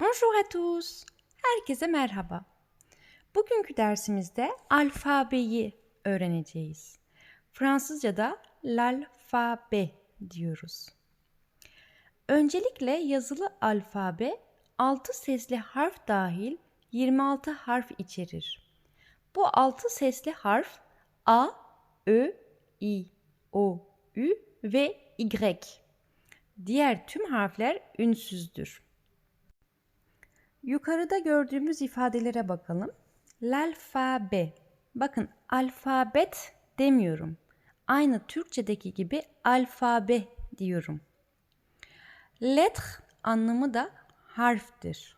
Bonjour à tous. Herkese merhaba. Bugünkü dersimizde alfabeyi öğreneceğiz. Fransızca'da l'alfabe diyoruz. Öncelikle yazılı alfabe 6 sesli harf dahil 26 harf içerir. Bu 6 sesli harf A, Ö, I, O, Ü ve Y. Diğer tüm harfler ünsüzdür. Yukarıda gördüğümüz ifadelere bakalım. L'alfabe. Bakın alfabet demiyorum. Aynı Türkçedeki gibi alfabe diyorum. Lettre anlamı da harftir.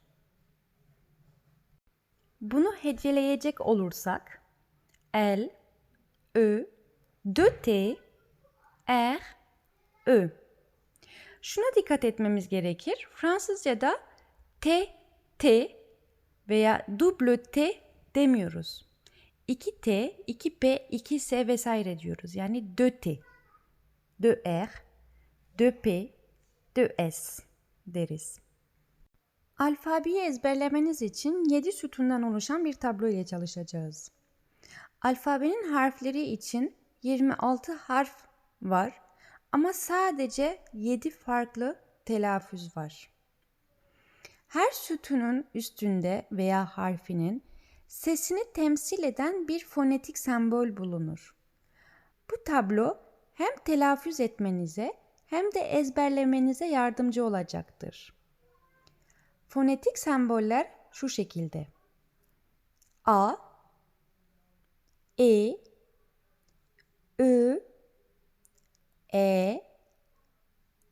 Bunu heceleyecek olursak L, Ö, 2T, R, Ö. Şuna dikkat etmemiz gerekir. Fransızca'da T, T veya double T demiyoruz. 2T, 2P, 2S vesaire diyoruz. Yani 2T, 2R, 2P, 2S deriz. Alfabeyi ezberlemeniz için 7 sütundan oluşan bir tablo ile çalışacağız. Alfabenin harfleri için 26 harf var ama sadece 7 farklı telaffuz var. Her sütunun üstünde veya harfinin sesini temsil eden bir fonetik sembol bulunur. Bu tablo hem telaffuz etmenize hem de ezberlemenize yardımcı olacaktır. Fonetik semboller şu şekilde. A E Ö E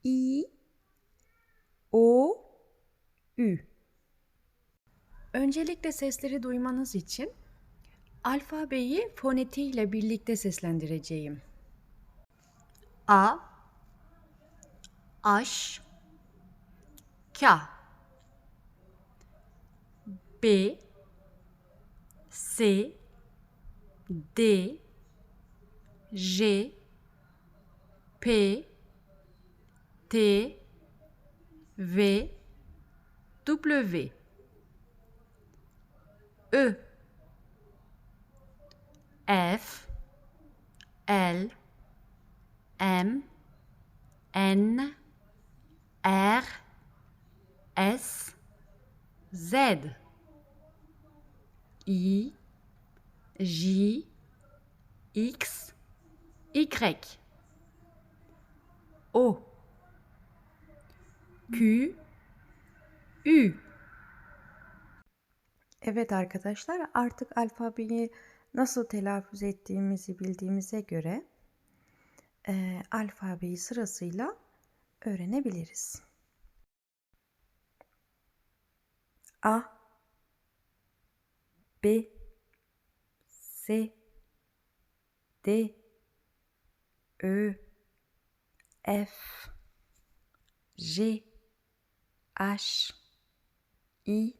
I O Ü Öncelikle sesleri duymanız için alfabeyi fonetiğiyle birlikte seslendireceğim. A Aş K B C D J P T V W E. F. L. M. N. R. S. Z. I. J. X. Y. O. Q. Ü Evet arkadaşlar artık alfabeyi nasıl telaffuz ettiğimizi bildiğimize göre e, alfabeyi sırasıyla öğrenebiliriz. A B C D Ö F G H I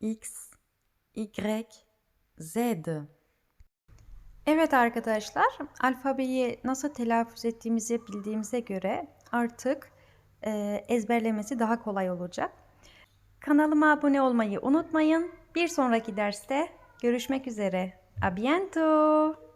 X Y Z Evet arkadaşlar, alfabeyi nasıl telaffuz ettiğimizi bildiğimize göre artık e, ezberlemesi daha kolay olacak. Kanalıma abone olmayı unutmayın. Bir sonraki derste görüşmek üzere. A bientôt.